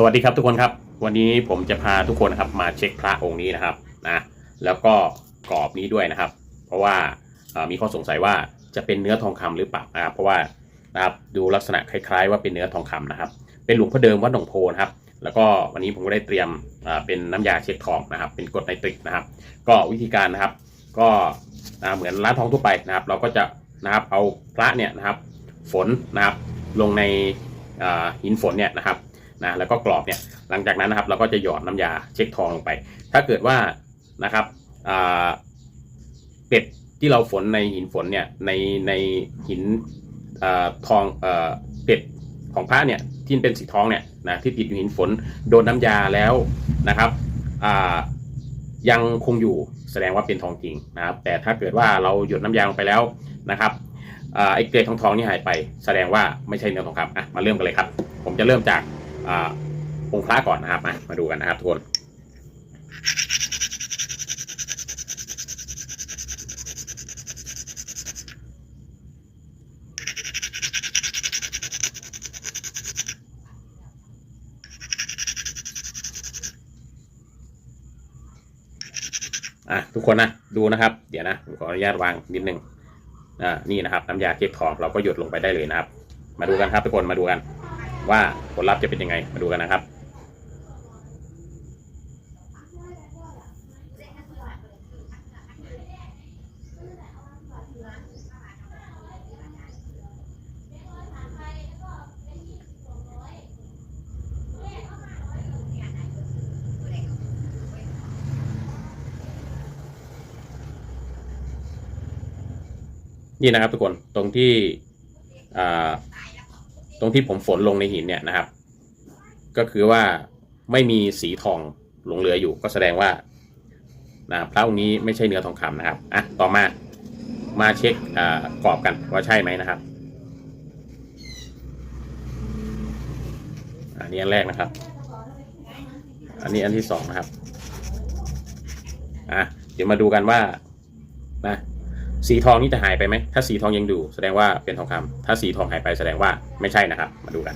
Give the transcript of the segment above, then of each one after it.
สวัสดีครับทุกคนครับ วันนี้ผมจะพาทุกคนนะครับมาเช็คพระองค์นี้นะครับนะแล้วก็กรอบนี้ด้วยนะครับ เพราะว่ามีข้อสงสัยว่าจะเป็นเนื้อทองคำหรือเปล่านะครับ เพราะว่านะครับดูลักษณะคล้ายๆ ว่าเป็นเนื้อทองคำนะครับ เป็นหลวงพ่อเดิมวัดหนองโพนะครับ แล้วก็วันนี้ผมก็ได้เตรียมเป็นน้ำยาเช็คทองนะครับ เป็นกรดไนตริกนะครับ ก็วิธีการนะครับ ก็เหมือนร้านทองทั่วไปนะครับ เราก็จะนะครับเอาพระเนี่ยนะครับ ฝนนะครับลงในหินฝนเนี่ยนะครับ นะแล้วก็กรอบเนี่ยหลังจากนั้นนะครับเราก็จะหยอดน้ำยาเช็คทองลงไป ถ้าเกิดว่านะครับเป็ดที่เราฝนในหินฝนเนี่ยในในหินอทองเป็ดของพระเนี่ยที่เป็นสีทองเนี่ยนะที่ติดอยู่หินฝนโดนน้ำยาแล้วนะครับยังคงอยู่แสดงว่าเป็นทองจริงนะครับ แต่ถ้าเกิดว่าเราหยดน้ำยาลงไปแล้วนะครับอไอ้เกล็ดทองทองนี่หายไป แสดงว่าไม่ใช่เนื้อทองคำอะมาเริ่มกันเลยครับ ผมจะเริ่มจาก อ่าองค์พระก่อนนะครับมามาดูกันนะครับทุกคนอะทุกคนนะดูนะครับ เดี๋ยวนะผมขออนุญาตวางนิดนึงอ่านี่นะครับ น้ำยาเก็บทองเราก็หยดลงไปได้เลยนะครับ มาดูกันครับทุกคนมาดูกัน ว่าผลลัพธ์จะเป็นยังไงมาดูกันนะครับนี่นะครับทุกคนตรงที่อ่า ตรงที่ผมฝนลงในหินเนี่ยนะครับ ก็คือว่าไม่มีสีทองหลงเหลืออยู่ ก็แสดงว่านะพระองค์นี้ไม่ใช่เนื้อทองคำนะครับอะต่อมามาเช็คอ่ากรอบกันว่าใช่ไหมนะครับอันนี้อันแรกนะครับ อันนี้อันที่สองนะครับ อะ เดี๋ยวมาดูกันว่า นะ สีทองนี่จะหายไปไหม ถ้าสีทองยังอยู่แสดงว่าเป็นทองคำถ้าสีทองหายไปแสดงว่าไม่ใช่นะครับ มาดูกัน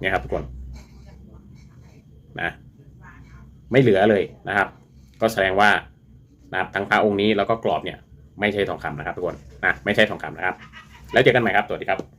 เนี่ยครับทุกคนนะไม่เหลือเลยนะครับ ก็แสดงว่านะครับทั้งพระองค์นี้แล้วก็กรอบเนี่ย ไม่ใช่ทองคำนะครับทุกคนนะไม่ใช่ทองคำนะครับ แล้วเจอกันใหม่ครับสวัสดีครับ